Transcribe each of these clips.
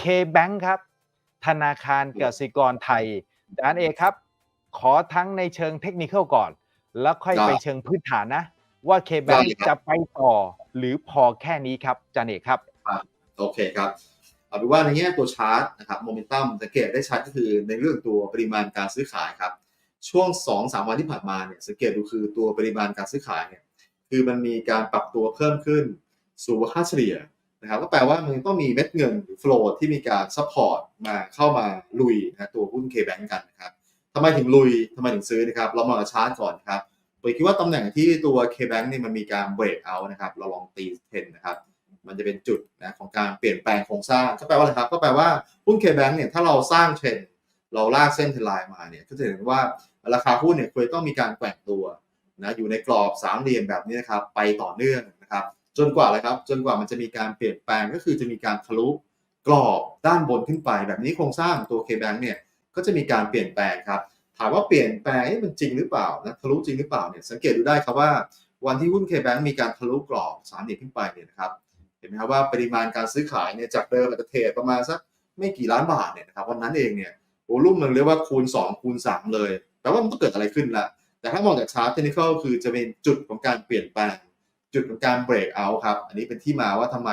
K-Bank ครับ ธนาคารกสิกรไทยอาจารย์เอกครับ ขอทั้งในเชิงเทคนิคก่อน แล้วค่อยได้ไปเชิงพื้นฐานนะ ว่า K-Bank ได้ครับจะไปต่อหรือพอแค่นี้ครับอาจารย์เอกครับโอเคครับเอาเป็นว่าในแง่ตัวชาร์ตนะครับโมเมนตัมสังเกตได้ชัดก็คือในเรื่องตัวปริมาณการซื้อขายครับ ช่วง 2-3 วันที่ผ่านมาเนี่ยสังเกตดูคือตัวปริมาณการซื้อขายเนี่ยคือมันมีการปรับตัวเพิ่มขึ้น สู่ค่าเฉลี่ย นะครับก็แปลว่ามันต้องมีเม็ดเงินหรือโฟลว์ที่มีการซัพพอร์ตมาเข้ามาลุยนะตัวหุ้น K-Bank กันนะครับทำไมถึงลุยทำไมถึงซื้อนะครับเรามาชาร์ตก่อนครับผมคิดว่าตำแหน่งที่ตัว K-Bank เนี่ยมันมีการเบรกเอานะครับเราลองตีเทรนนะครับมันจะเป็นจุดนะของการเปลี่ยนแปลงโครงสร้างก็แปลว่าอะไรครับก็แปลว่าหุ้น K-Bank เนี่ยถ้าเราสร้างเทรนด์เราลากเส้นเทรนไลน์มาเนี่ยก็จะเห็นว่าราคาหุ้นเนี่ยควรต้องมีการแกว่งตัวนะอยู่ในกรอบสามเหลี่ยมแบบนี้นะครับไปต่อเนื่องนะครับ จนกว่าอะไรครับ จนกว่ามันจะมีการเปลี่ยนแปลงก็คือจะมีการทะลุกรอบด้านบนขึ้นไป แบบนี้โครงสร้างตัว K-Bank เนี่ยก็จะมีการเปลี่ยนแปลงครับ ถามว่าเปลี่ยนแปลงนี่มันจริงหรือเปล่านะทะลุจริงหรือเปล่าเนี่ยสังเกตดูได้ครับว่าวันที่หุ้น K-Bank มีการทะลุกรอบสามเหลี่ยมขึ้นไปเนี่ยนะครับเห็นไหมครับว่าปริมาณการซื้อขายเนี่ยจากเดิมอาจจะเทรดประมาณสักไม่กี่ล้านบาทเนี่ยนะครับวันนั้นเองเนี่ยโวลุ่มมันเรียกว่าคูณ 2 คูณ 3 เลยแปลว่ามันต้องเกิดอะไรขึ้นละแต่ถ้ามองจากชาร์ตเทคนิคคือจะเป็นจุดของการเปลี่ยนแปลง จุดของการเบรกเอาครับ อันนี้เป็นที่มาว่าทำไม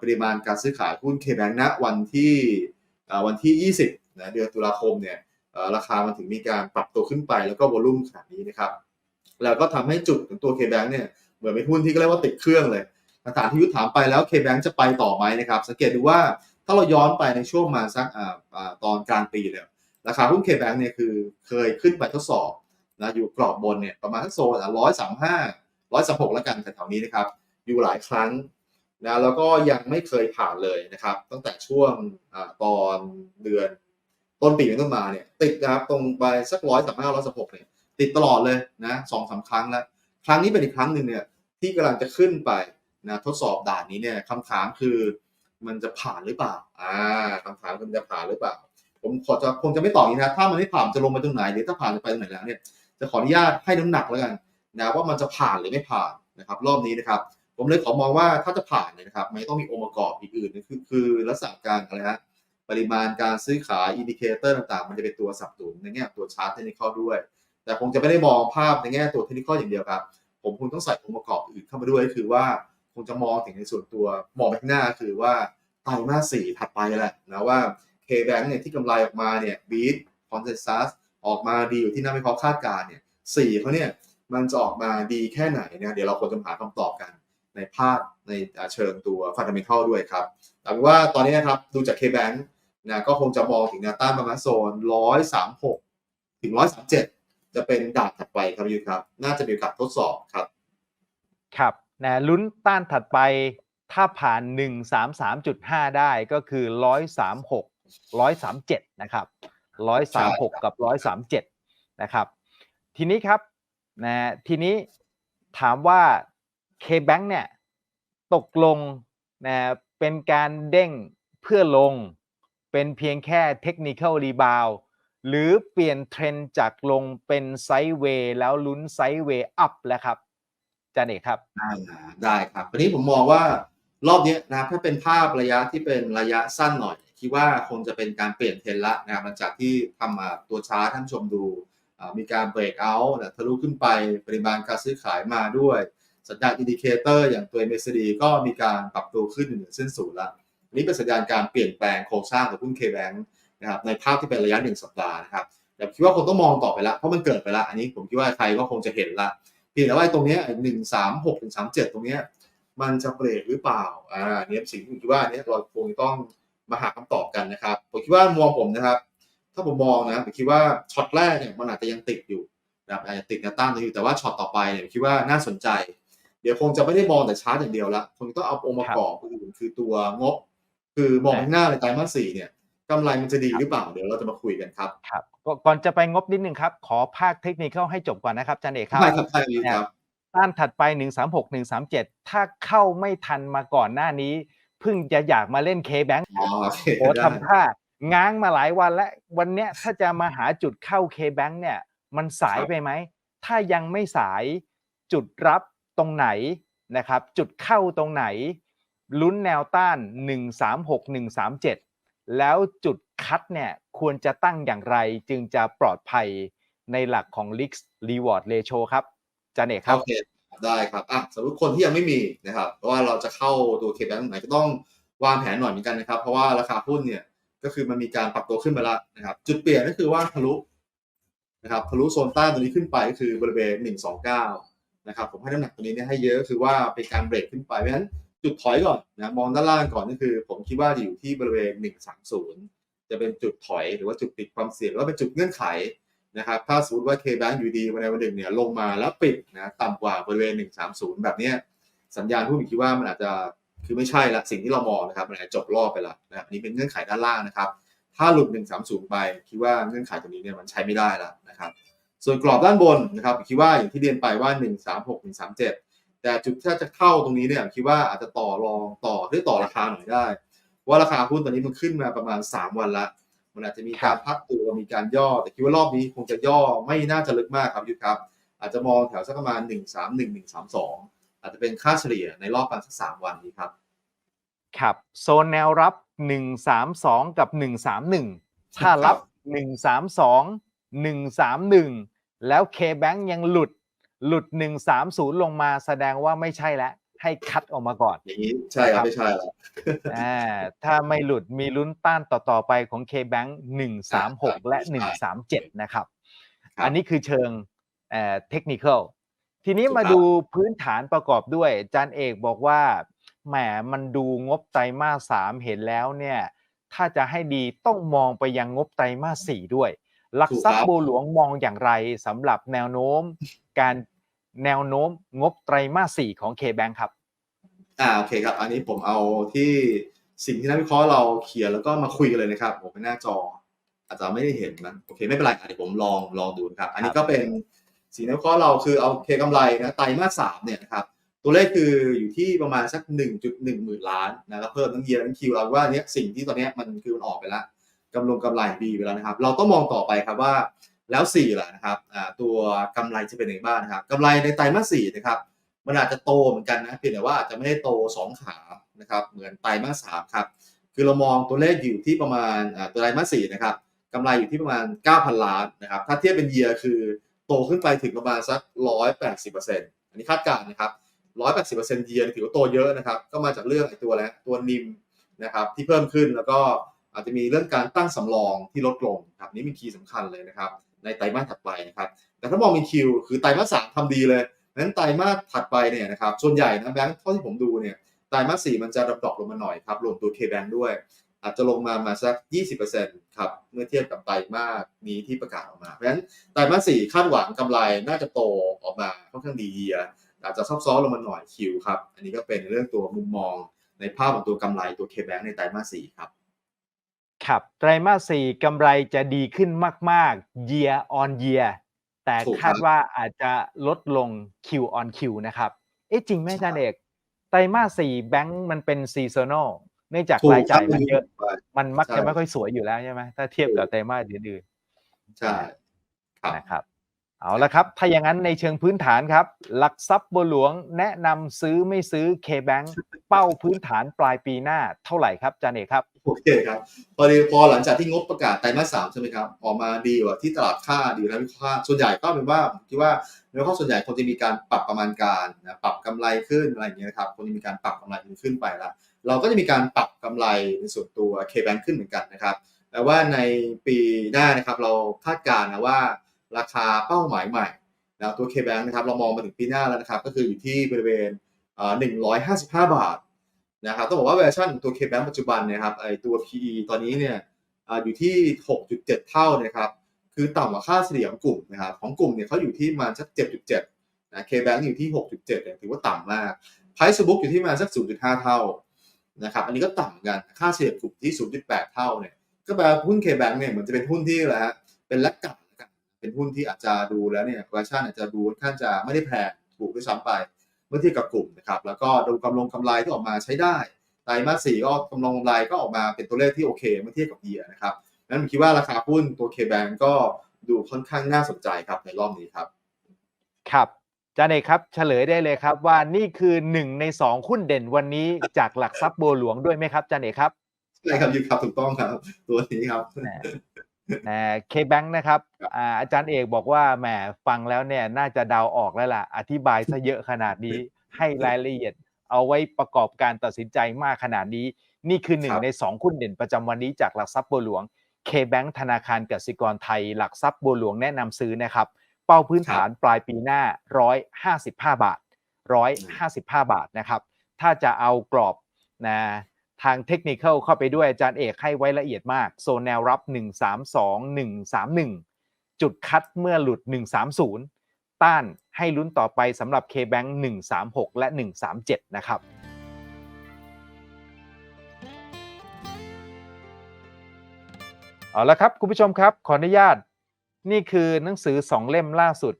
ปริมาณการซื้อขายหุ้น K-Bank ณวันที่วันที่ 20นะเดือนตุลาคมเนี่ยราคามันถึงมีการปรับตัวขึ้นไปแล้วก็วอลุ่มขนาดนี้นะครับ แล้วก็ทำให้จุดของตัว K-Bank เนี่ยเหมือนเป็นหุ้นที่ก็เรียกว่าติดเครื่องเลยคำถามที่ยุทธถามไปแล้ว K-Bank จะไปต่อไหมนะครับ สังเกตดูว่าถ้าเราย้อนไปในช่วงมาสักตอนกลางปีเลยราคาหุ้น K-Bank เนี่ยคือเคยขึ้นไปทดสอบนะอยู่กรอบบนเนี่ยประมาณสักโซนร้อยสามห้า ร้อยสามหกแล้วกันแถวๆนี้นะครับ อยู่หลายครั้งนะแล้วก็ยังไม่เคยผ่านเลยนะครับ ตั้งแต่ช่วงอตอนเดือนต้นปีเป็นต้นมาเนี่ย ติดนะครับตรงไปสักร้อยสามห้าร้อยสามหกเนี่ยติดตลอดเลยนะสองสามครั้งแล้ว ครั้งนี้เป็นอีกครั้งหนึ่งเนี่ยที่กำลังจะขึ้นไปนะทดสอบด่านนี้เนี่ยคำถามคือมันจะผ่านหรือเปล่าอ่าคำถามคือมันจะผ่านหรือเปล่า ผมขอจะคงจะไม่ตอบนี้นะถ้ามันไม่ผ่านจะลงไปตรงไหนหรือถ้าผ่านจะไปตรงไหนแล้วเนี่ยจะขออนุญาตให้น้ำหนักแล้วกัน นะว่ามันจะผ่านหรือไม่ผ่านนะครับรอบนี้นะครับ ผมเลยขอมองว่าถ้าจะผ่านเนี่ยนะครับมันต้องมีองค์ประกอบอีกอื่นคือคือลักษณะการอะไรฮะปริมาณการซื้อขายอินดิเคเตอร์ต่างๆ มันจะเป็นตัวสับสนในแง่ตัวชาร์ตเทคนิคด้วย แต่คงจะไม่ได้มองภาพในแง่ตัวเทคนิคอย่างเดียวครับ ผมคงต้องใส่องค์ประกอบอื่นเข้ามาด้วยคือว่าคงจะมองถึงในส่วนตัวมองไปข้างหน้าคือว่าไตรมาสสี่ถัดไปแหละนะว่า K-Bank เนี่ยที่กำไรออกมาเนี่ยบีทคอนเซนแซสออกมาดีอยู่ที่นักวิเคราะห์คาดการณ์เนี่ยสี่เขาเนี่ย มันจะออกมาดีแค่ไหนเนี่ยเดี๋ยวเราควรจะหาคำตอบกันในภาคในเชิงตัวฟันดัมเทัลด้วยครับแต่ว่าตอนนี้นะครับดูจาก K-Bank นะก็คงจะมองถึงแนวต้านประมาณโซน 136 ถึง 137 จะเป็นด่านถัดไปครับยูครับ น่าจะมีกาสทดสอบครับ ครับนะลุ้นต้านถัดไปถ้าผ่าน 133.5 ได้ก็คือ 136 137 นะครับ 136 กับ 137 นะครับ ทีนี้ครับ นะทีนี้ถามว่า K-Bank เนี่ยตกลงนะเป็นการเด้งเพื่อลง เป็นเพียงแค่เทคนิค a l รีบาวหรือเปลี่ยนเทรนจากลงเป็นไซด์เวย์แล้วลุ้นไซด์เวย์อัพแล้วครับจารย์เอกครับ ได้ครับวันนี้ผมมองว่ารอบนี้นะครับถ้าเป็นภาพระยะที่เป็นระยะสั้นหน่อย คิดว่าคงจะเป็นการเปลี่ยนเทรนละนะครับหลังจากที่ทำมาตัวชาร์ท่านชมดู มีการเบรกเอาท์ทะลุขึ้นไปปริมาณการซื้อขายมาด้วย สัญญาณอินดิเคเตอร์อย่างตัว MACD ก็มีการปรับตัวขึ้นอยู่เหนือเส้นศูนย์ละนนี้เป็นสัญญาณการเปลี่ยนแปลงโครงสร้างของหุ้น K-Bank นะครับในภาพที่เป็นระยะหนึ่งสัปดาห์นะครับแต่คิดว่าคงต้องมองต่อไปละเพราะมันเกิดไปละอันนี้ผมคิดว่าใครก็คงจะเห็นละเพียงแต่ว่าตรงนี้หนึ่งสามหกถึงสามเจ็ดตรงนี้มันจะเบรกหรือเปล่าอ่าเนี่ยสิ่งที่ผมคิดว่าเนี่ยเราคงต้องมาหาคำตอบกันนะครับผมคิดว่ามองผมนะครับ ถ้าผมมองนะผมคิดว่าช็อตแรกเนี่ยมันอาจจะยังติดอยู่นะครับอาจจะติดแนวต้านอยู่แต่ว่าช็อตต่อไปเนี่ยผมคิดว่าน่าสนใจ เดี๋ยวคงจะไม่ได้มองแต่ชาร์ตอย่างเดียวละคงต้องเอาองค์ประกอบอื่นคือตัวงบ คือมองข้างหน้าในไตรมาสสี่เนี่ยกำไรมันจะดีหรือเปล่าเดี๋ยวเราจะมาคุยกันครับครับก่ก่อนจะไปงบนิดนึงครับ ขอภาคเทคนิคเข้าให้จบก่อนนะครับอาจารย์เอกครับใช่ครับใช่ครับต้านถัดไป 136 137 ถ้าเข้าไม่ทันมาก่อนหน้านี้เพิ่งจะอยากมาเล่น K-Bank อ๋อโอเคโอ้ได้ทำท่า ง้างมาหลายวันแล้ววันเนี้ยถ้าจะมาหาจุดเข้า K-Bank เนี่ยมันสายไปไหม ถ้ายังไม่สายจุดรับตรงไหนนะครับ จุดเข้าตรงไหน ลุ้นแนวต้าน 136 137 แล้วจุดคัดเนี่ยควรจะตั้งอย่างไรจึงจะปลอดภัยในหลักของ Risk Reward Ratio ครับจันเอกครับ โอเค ได้ครับอะสมมติคนที่ยังไม่มีนะครับเพราะว่าเราจะเข้าตัวเคแบงค์ไหนก็ต้องวางแผนหน่อยเหมือนกันนะครับ เพราะว่าราคาหุ้นเนี่ย ก็คือมันมีการปรับตัวขึ้นมาแล้วนะครับ จุดเปลี่ยนก็คือว่าทะลุนะครับทะลุโซนต้านตัวนี้ขึ้นไปก็คือบริเวณ 129 นะครับ ผมให้น้ำหนักตัวนี้เนี่ยให้เยอะก็คือว่าเป็นการเบรกขึ้นไปเพราะฉะนั้นจุดถอยก่อนนะมองด้านล่างก่อนก็คือ ผมคิดว่าจะอยู่ที่บริเวณ 130 จะเป็นจุดถอยหรือว่าจุดติดความเสี่ยงหรือว่าเป็นจุดเงื่อนไขนะครับถ้าสมมติว่า K-Bank อยู่ดีวันใดวันหนึ่งเนี่ยลงมาแล้วปิดนะต่ำกว่าบริเวณ 130 แบบนี้สัญญาณผู้มีคิดว่ามันอาจจะ คือไม่ใช่ละสิ่งที่เรามองนะครับมันอาจจะจบรอบไปละนะครับอันนี้เป็นเงื่อนไขด้านล่างนะครับ ถ้าหลุด 130 ไปคิดว่าเงื่อนไขตรงนี้เนี่ยมันใช้ไม่ได้แล้วนะครับ ส่วนกรอบด้านบนนะครับคิดว่าอย่างที่เรียนไปว่า 136 137 แต่จุดที่จะเข้าตรงนี้เนี่ยคิดว่าอาจจะต่อรองต่อหรือต่อราคาหน่อยได้ ว่าราคาหุ้นตอนนี้มันขึ้นมาประมาณ 3 วันละมันอาจจะมีการพักตัวมีการย่อ แต่คิดว่ารอบนี้คงจะย่อไม่น่าจะลึกมากครับยุทธครับ อาจจะมองแถวสักประมาณ 1 3 1 1 3 2 อาจจะเป็นค่าเฉลี่ยในรอบประมาณสัก3วันนี้ครับ ครับ โซนแนวรับ 132 กับ 131 ถ้ารับ 132 131 แล้ว K-Bank ยังหลุดหลุด 130 ลงมาแสดงว่าไม่ใช่แล้วให้คัดออกมาก่อน อย่างนี้ใช่ครับไม่ใช่แล้วอ่าถ้าไม่หลุดมีลุ้นต้านต่อ ๆ ไปของ K-Bank 136 และ 137 นะครับครับอันนี้คือเชิงเอ่อเทคนิค ทีนี้ถูกมาครับดูพื้นฐานประกอบด้วยอาจารย์เอกบอกว่าแหมมันดูงบไตรมาสสามเห็นแล้วเนี่ย ถ้าจะให้ดีต้องมองไปยังงบไตรมาสสี่ด้วยหลักทรัพย์บัวหลวงมองอย่างไรสำหรับแนวโน้ม การแนวโน้มงบไตรมาสสี่ของ K-Bank ครับอ่าโอเคครับ อันนี้ผมเอาที่สิ่งที่นักวิเคราะห์เราเขียนแล้วก็มาคุยกันเลยนะครับผมเป็นหน้าจอ อาจจะไม่ได้เห็นนะโอเคไม่เป็นไรอะเดี๋ยวผมลองลองดูนะครับ อันนี้ก็เป็น สีนักวิเคราะห์เราคือเอาเคกำไรนะไตรมาสสามเนี่ยนะครับตัวเลขคืออยู่ที่ประมาณสัก 1.1 หมื่นล้านนะครับเพิ่มทั้งเยียร์ทั้งคิวเราว่าเนี้ยสิ่งที่ตอนนี้มันคือมันออกไปแล้วกำลงกำไรดีไปแล้วนะครับ เราต้องมองต่อไปครับว่าแล้ว4ล่ะนะครับตัวกำไรจะเป็นยังไงบ้างนะครับกำไรในไตรมาสสี่นะครับมันอาจจะโตเหมือนกันนะเพียงแต่ว่าอาจจะไม่ได้โต 2 ขานะครับเหมือนไตรมาสสามครับคือเรามองตัวเลขอยู่ที่ประมาณตัวไตรมาสสี่นะครับกำไรอยู่ที่ประมาณ 9,000 ล้านนะครับถ้าเทียบเป็นเยียร์คือ โตขึ้นไปถึงประมาณสัก 180%อันนี้คาดการณ์นะครับ 180%เยียร์ถือว่าโตเยอะนะครับ ก็มาจากเรื่องไอ้ตัวแล้วตัวนิมนะครับที่เพิ่มขึ้นแล้วก็อาจจะมีเรื่องการตั้งสำรองที่ลดลงครับนี่เป็นคีย์สำคัญเลยนะครับ ในไตรมาสถัดไปนะครับ แต่ถ้ามองเป็นคิว คือไตรมาสสามทำดีเลยนั้นไตรมาสถัดไปเนี่ยนะครับส่วนใหญ่นะแบงค์เท่าที่ผมดูเนี่ยไตรมาสสี่มันจะดรอปลงมาหน่อยครับรวมตัว K-Bank ด้วย อาจจะลงมามาสัก 20%ครับ เมื่อเทียบกับไตรมาสนี้ที่ประกาศออกมา เพราะฉะนั้นไตรมาสสี่คาดหวังกำไรน่าจะโตออกมาค่อนข้างดีเยียร์อาจจะซอบซ้อนลงมาหน่อยคิวครับ อันนี้ก็เป็นเรื่องตัวมุมมองในภาพของตัวกำไรตัว K-Bank ในไตรมาสสี่ครับครับไตรมาสสี่กำไรจะดีขึ้นมากๆ year on year แต่ถูกครัคาบดว่าอาจจะลดลง Q on Q นะครับ เอ๊ะจริงไหมอาจารย์เอก ไตรมาสสี่แบงก์มันเป็นซีซันอล เนื่องจากถูกรายจ่ายครับมันเยอะ มันมักใช่จะไม่ค่อยสวยอยู่แล้วใช่ไหมถ้าเทียบกับไตรมาสอื่นใช่ครับๆนะครับ เอาละครับ ถ้าอย่างนั้นในเชิงพื้นฐานครับ หลักทรัพย์บัวหลวงแนะนำซื้อไม่ซื้อ K-Bank เป้าพื้นฐานปลายปีหน้าเท่าไหร่ครับอาจารย์เอกครับโอเคครับพอดีพอหลังจากที่งบประกาศไตรมาสสามใช่ไหมครับออกมาดีกว่าที่ตลาดค่าดีแล้ววิเคราะห์ค่าส่วนใหญ่ก็เป็นว่าผมคิดว่าในข้อส่วนใหญ่คนจะมีการปรับประมาณการนะปรับกำไรขึ้นอะไรอย่างเงี้ยนะครับคนจะมีการปรับกำไรขึ้นไปละ เราก็จะมีการปรับกำไรในส่วนตัว K-Bank ขึ้นเหมือนกันนะครับแต่ว่าในปีหน้านะครับเราคาดการณ์นะว่าราคาเป้าหมายใหม่นะตัว K-Bank นะครับเรามองมาถึงปีหน้าแล้วนะครับก็คืออยู่ที่บริเวณเอ่อ155 บาทนะครับต้องบอกว่า valuation ของตัว K-Bank ปัจจุบันนะครับไอตัว PE ตอนนี้เนี่ยอยู่ที่ 6.7 เท่านะครับคือต่ำกว่าค่าเฉลี่ยของกลุ่มนะครับของกลุ่มเนี่ยเขาอยู่ที่มาสัก 7.7นะ K-Bank อยู่ที่ 6.7เนี่ยถือว่าต่ำมาก Price to book อยู่ที่มาสัก 0.5 เท่า นะครับอันนี้ก็ต่ำเหมือนกันค่าเฉลี่ยกลุ่มที่ 0.8 เท่าเนี่ยก็แปลว่าหุ้น K-Bank เนี่ยเหมือนจะเป็นหุ้นที่อะไรฮะเป็นลักกัดแล้วกันเป็นหุ้นที่อาจจะดูแล้วเนี่ยวาชั่นอาจจะดูค่อนข้างจะไม่ได้แพงถูกด้วยซ้ำไปเมื่อเทียบกับกลุ่มนะครับแล้วก็ดูกำลงกำไรที่ออกมาใช้ได้ไตรมาสสี่ก็กำลงกำไรก็ออกมาเป็นตัวเลขที่โอเคเมื่อเทียบกับเยียนะครับนั้นผมคิดว่าราคาหุ้นตัว K-Bank ก็ดูค่อนข้างน่าสนใจครับในรอบนี้ครับ ครับ จารย์เอกครับเฉลยได้เลยครับว่านี่คือหนึ่งในสองหุ้นเด่นวันนี้จากหลักทรัพย์บัวหลวงด้วยไหมครับอาจารย์เอกครับใช่ครับยูครับถูกต้องครับ ตัวนี้ครับเคแบงนะครับครับอ่าอาจารย์เอกบอกว่าแหมฟังแล้วเนี่ยน่าจะเดาออกแล้วล่ะ อธิบายซะเยอะขนาดนี้ให้รายละเอียด เอาไว้ประกอบการตัดสินใจมากขนาดนี้ นี่คือหนึ่งครับในสองหุ้นเด่นประจำวันนี้จากหลักทรัพย์บัวหลวง K-Bank ธนาคารกสิกรไทย หลักทรัพย์บัวหลวงแนะนำซื้อนะครับ เป้าพื้นฐานปลายปีหน้า 155 บาท 155 บาทนะครับ ถ้าจะเอากรอบนะทางเทคนิคเข้าไปด้วยอาจารย์เอกให้ไว้ละเอียดมาก โซนแนวรับ 132 131 จุดคัดเมื่อหลุด 130 ต้านให้ลุ้นต่อไปสำหรับ K-Bank 136 และ 137 นะครับเอาละครับ คุณผู้ชมครับ ขออนุญาต นี่คือหนังสือสองเล่มล่าสุด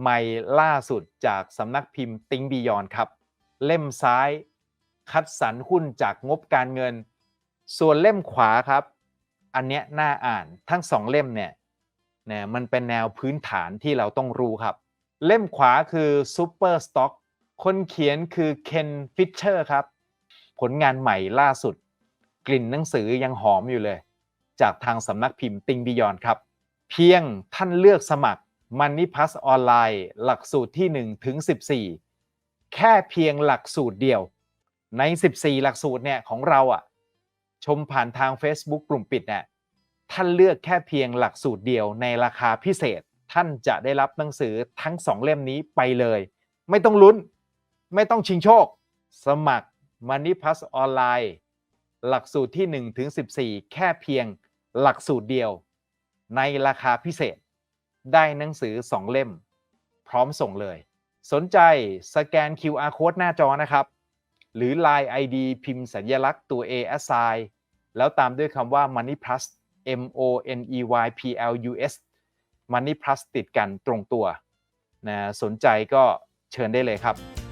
ใหม่ล่าสุดจากสำนักพิมพ์ติงบียอนครับ เล่มซ้าย คัดสรรหุ้นจากงบการเงิน ส่วนเล่มขวาครับ อันเนี้ยน่าอ่านทั้งสองเล่มเนี่ยนะมันเป็นแนวพื้นฐานที่เราต้องรู้ครับ เล่มขวาคือ Super Stock คนเขียนคือเคนฟิชเชอร์ครับ ผลงานใหม่ล่าสุด กลิ่นหนังสือยังหอมอยู่เลย จากทางสำนักพิมพ์ติงบิยอนครับ เพียงท่านเลือกสมัคร Money Plus ออนไลน์หลักสูตรที่ 1 ถึง 14 แค่เพียงหลักสูตรเดียว ใน 14 หลักสูตรเนี่ยของเราอะชมผ่านทาง Facebook กลุ่มปิดเนี่ยท่านเลือกแค่เพียงหลักสูตรเดียวในราคาพิเศษ ท่านจะได้รับหนังสือทั้ง 2 เล่มนี้ไปเลย ไม่ต้องลุ้น ไม่ต้องชิงโชค สมัคร Money Plus ออนไลน์ หลักสูตรที่ 1 ถึง 14 แค่เพียงหลักสูตรเดียว ในราคาพิเศษ ได้หนังสือ 2 เล่ม พร้อมส่งเลย สนใจสแกน QR code หน้าจอนะครับ หรือ Line ID พิมพ์สัญลักษณ์ตัว A assign แล้วตามด้วยคำว่า Money Plus M O N E Y P L U S Money Plus ติดกันตรงตัวนะสนใจก็เชิญได้เลยครับ